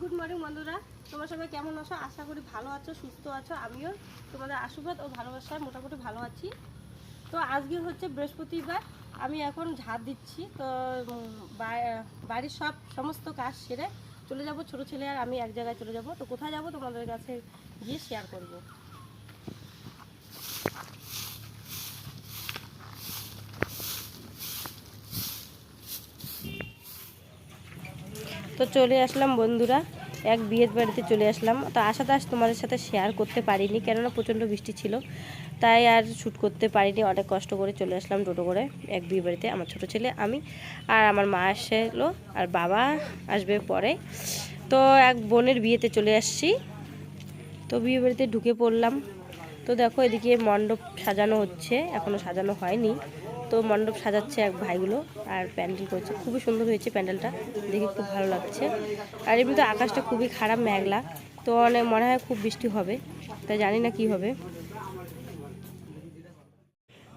Good morning বন্ধুরা। তোমরা সবাই কেমন আছো? আশা করি ভালো আছো, সুস্থ আছো। আমিও তোমাদের আশীর্বাদ ও ভালোবাসায় মোটামুটি ভালো আছি। তো আজকে হচ্ছে বৃহস্পতিবার, আমি এখন ঝাড় দিচ্ছি। তো বাড়ির সব সমস্ত কাজ সেরে চলে যাব। ছোট ছেলে আর আমি এক জায়গায় চলে যাব। তো কোথায় যাব তোমাদের কাছে গিয়ে শেয়ার করব। তো চলে আসলাম বন্ধুরা, এক বিয়ের বাড়িতে চলে আসলাম। তো আশাতে আস তোমাদের সাথে শেয়ার করতে পারিনি, কেননা প্রচণ্ড বৃষ্টি ছিল, তাই আর শ্যুট করতে পারিনি, অনেক কষ্ট করে চলে আসলাম টোটো করে এক বিয়ে বাড়িতে, আমার ছোটো ছেলে, আমি আর আমার মা এলো আর বাবা আসবে পরে। তো এক বোনের বিয়েতে চলে আসছি, তো বিয়ে বাড়িতে ঢুকে পড়লাম। তো দেখো এদিকে মণ্ডপ সাজানো হচ্ছে এখনও সাজানো হয়নি। তো মণ্ডপ সাজাচ্ছে এক ভাইগুলো আর প্যান্ডেল করছে। খুবই সুন্দর হয়েছে প্যান্ডেলটা, দেখে খুব ভালো লাগছে। আর এমনিতে আকাশটা খুবই খারাপ, মেঘলা, তো অনেক মনে হয় খুব বৃষ্টি হবে তাই জানি না কি হবে।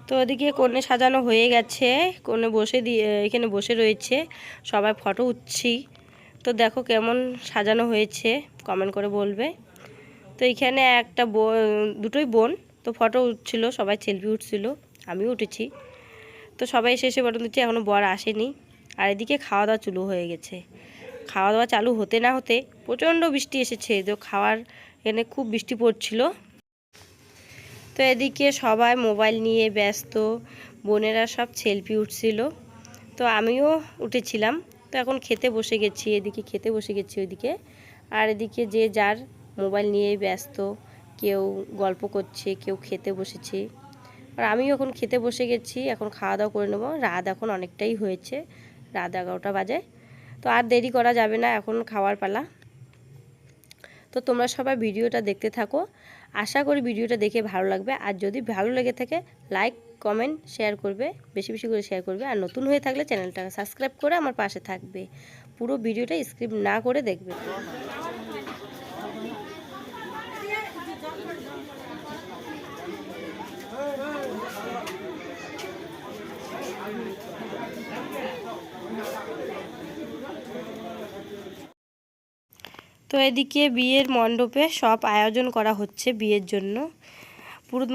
তো ওদিকে কনে সাজানো হয়ে গেছে কনে বসে দিয়ে, এখানে বসে রয়েছে, সবাই ফটো উঠছি। তো দেখো কেমন সাজানো হয়েছে কমেন্ট করে বলবে। তো এখানে একটা দুটোই বোন, তো ফটো উঠছিল, সবাই সেলফি উঠছিল, আমিও উঠেছি। তো সবাই এসে এসে ফটো দিচ্ছে এখনও বর আসেনি। আর এদিকে খাওয়া দাওয়া চালু হয়ে গেছে। খাওয়া দাওয়া চালু হতে না হতে প্রচণ্ড বৃষ্টি এসেছে। তো খাওয়ার এখানে খুব বৃষ্টি পড়ছিল। তো এদিকে সবাই মোবাইল নিয়ে ব্যস্ত। বোনেরা সব সেলফি উঠছিল। তো আমিও উঠেছিলাম। তো এখন খেতে বসে গেছি। এদিকে খেতে বসে গেছি ওইদিকে। আর এদিকে যে যার মোবাইল নিয়ে ব্যস্ত, কেউ গল্প করছে, কেউ খেতে বসেছে। আর আমিও এখন খেতে বসে গেছি, এখন খাওয়া দাওয়া করে নেব। রাত এখন অনেকটাই হয়েছে, রাত এগারোটা বাজে। তো আর দেরি করা যাবে না এখন খাওয়ার পালা। তো তোমরা সবাই ভিডিওটা দেখতে থাকো। আশা করি ভিডিওটা দেখে ভালো লাগবে। আর যদি ভালো লেগে থাকে লাইক কমেন্ট শেয়ার করবে, বেশি বেশি করে শেয়ার করবে। আর নতুন হয়ে থাকলে চ্যানেলটাকে সাবস্ক্রাইব করে আমার পাশে থাকবে। পুরো ভিডিওটা স্কিপ না করে দেখবে। তো এদিকে বিয়ের মণ্ডপে সব আয়োজন করা হচ্ছে বিয়ের জন্য। পুরুত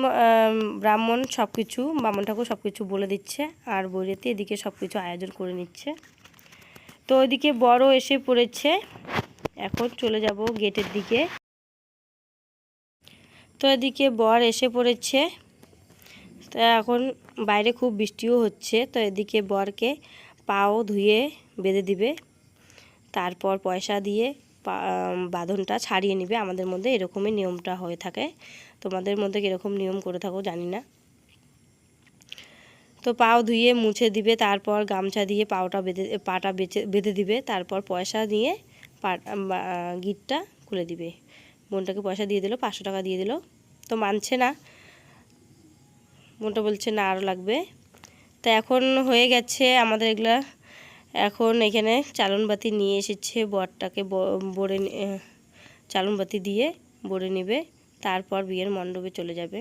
ব্রাহ্মণ সব কিছু ব্রাহ্মণ ঠাকুর সব কিছু বলে দিচ্ছে আর বইয়েতে এদিকে সব কিছু আয়োজন করে নিচ্ছে। তো ওইদিকে বড় এসে পড়েছে। এখন চলে যাব গেটের দিকে। তো এদিকে বর এসে পড়েছে। তো এখন বাইরে খুব বৃষ্টিও হচ্ছে। তো এদিকে বরকে পাও ধুয়ে বেঁধে দিবে। তারপর পয়সা দিয়ে বাঁধনটা ছাড়িয়ে নেবে। আমাদের মধ্যে এরকমই নিয়মটা হয়ে থাকে। তোমাদের মধ্যে কীরকম নিয়ম করে থাকো জানি না। তো পাও ধুয়ে মুছে দিবে, তারপর গামছা দিয়ে পাওটা বেঁধে, পাটা বেঁচে, বেঁধে দিবে। তারপর পয়সা দিয়ে পা গিটটা খুলে দিবে। বোনটাকে পয়সা দিয়ে দিল, পাঁচশো টাকা দিয়ে দিল। তো মানছে না। বোনটা বলছে, না আরও লাগবে। তা এখন হয়ে গেছে আমাদের এগুলা এখন এখানে চালনবাতি নিয়ে এসেছে, বরটাকে বড়ে চালনবাতি দিয়ে বরে নেবে, তারপর বিয়ের মণ্ডপে চলে যাবে।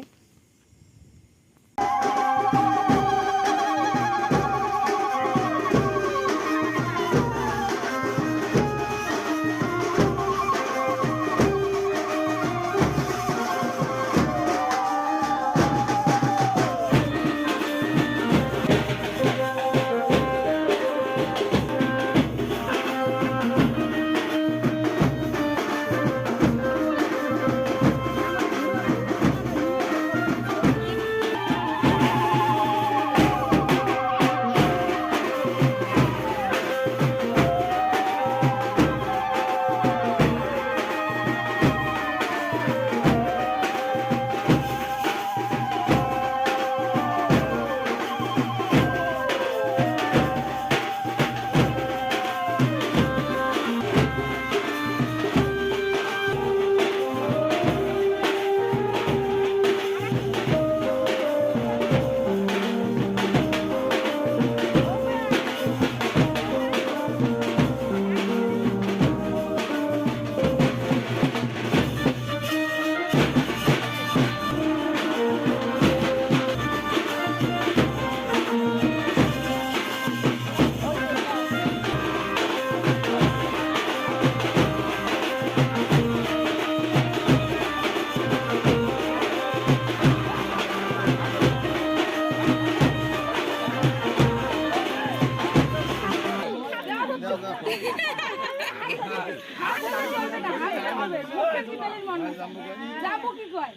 যাব কি কয়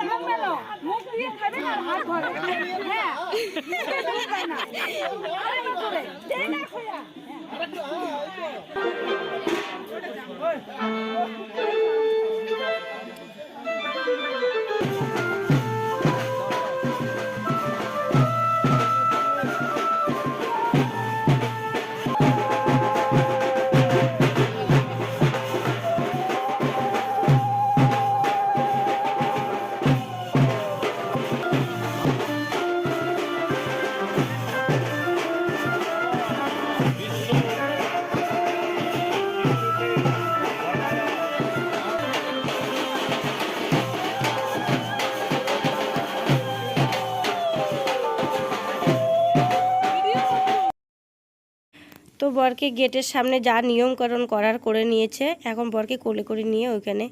মুখ মেলো মুখ দিয়ে খাবেন আর হাত ধরে হ্যাঁ মুখ না তো বরকে গেটের সামনে যা নিয়মকরণ করার করে নিয়েছে, এখন বরকে কোলে করে নিয়ে ওইখানে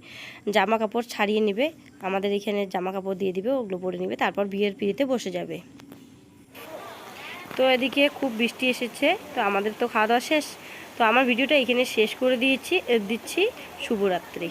জামা কাপড় ছাড়িয়ে নেবে। আমাদের এখানে জামা কাপড় দিয়ে দিবে, ওগুলো পরে নেবে, তারপর বিয়ের পিড়িতে বসে যাবে। তো এদিকে খুব বৃষ্টি এসেছে, তো আমাদের তো খাওয়া দাওয়া শেষ। তো আমার ভিডিওটা এখানে শেষ করে দিয়েছি দিচ্ছি। শুভরাত্রি।